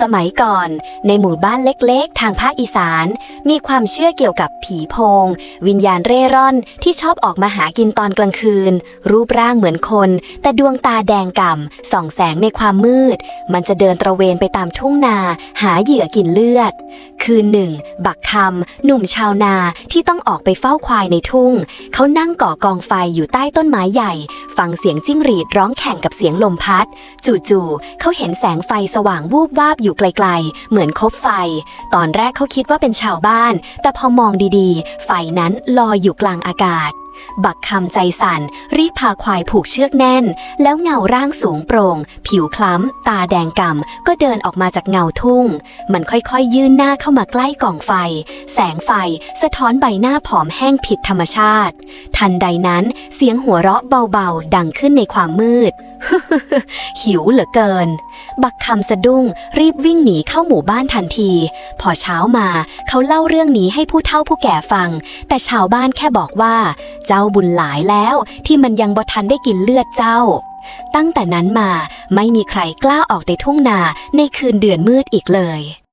สมัยก่อนในหมู่บ้านเล็กๆ ทางภาคอีสาน มีความเชื่อเกี่ยวกับผีโพง วิญญาณเร่ร่อนที่ชอบออกมาหากินตอนกลางคืน รูปร่างเหมือนคน แต่ดวงตาแดงก่ำส่องแสงในความมืด มันจะเดินตระเวนไปตามทุ่งนา หาเหยื่อกินเลือด คืนหนึ่ง บักคำหนุ่มชาวนาที่ต้องออกไปเฝ้าควายในทุ่ง เขานั่งก่อกองไฟอยู่ใต้ต้นไม้ใหญ่ ฟังเสียงจิ้งหรีดร้องแข่งกับเสียงลมพัด จู่ๆเขาเห็นแสงไฟสว่างวูบวาบอยู่ไกลๆ เหมือนคบไฟ ตอนแรกเขาคิดว่าเป็นชาวบ้าน แต่พอมองดีๆ ไฟนั้นลอยอยู่กลางอากาศ บักคำใจสั่น รีบพาควายผูกเชือกแน่น แล้วเงาร่างสูงโปร่ง ผิวคล้ำ ตาแดงก่ำก็เดินออกมาจากเงาทุ่ง มันค่อยๆ ยื่นหน้าเข้ามาใกล้กล่องไฟ แสงไฟ สะท้อนใบหน้าผอมแห้งผิดธรรมชาติ ทันใดนั้นเสียงหัวเราะเบาๆ ดังขึ้นในความมืดหิวเหลือเกิน บักคำสะดุ้ง รีบวิ่งหนีเข้าหมู่บ้านทันที พอเช้ามาเขาเล่าเรื่องนี้ให้ผู้เฒ่าผู้แก่ฟัง แต่ชาวบ้านแค่บอกว่าเจ้าบุญหลายแล้วที่มันยังบ่ทันได้กินเลือดเจ้า ตั้งแต่นั้นมาไม่มีใครกล้าออกในทุ่งนาในคืนเดือนมืดอีกเลย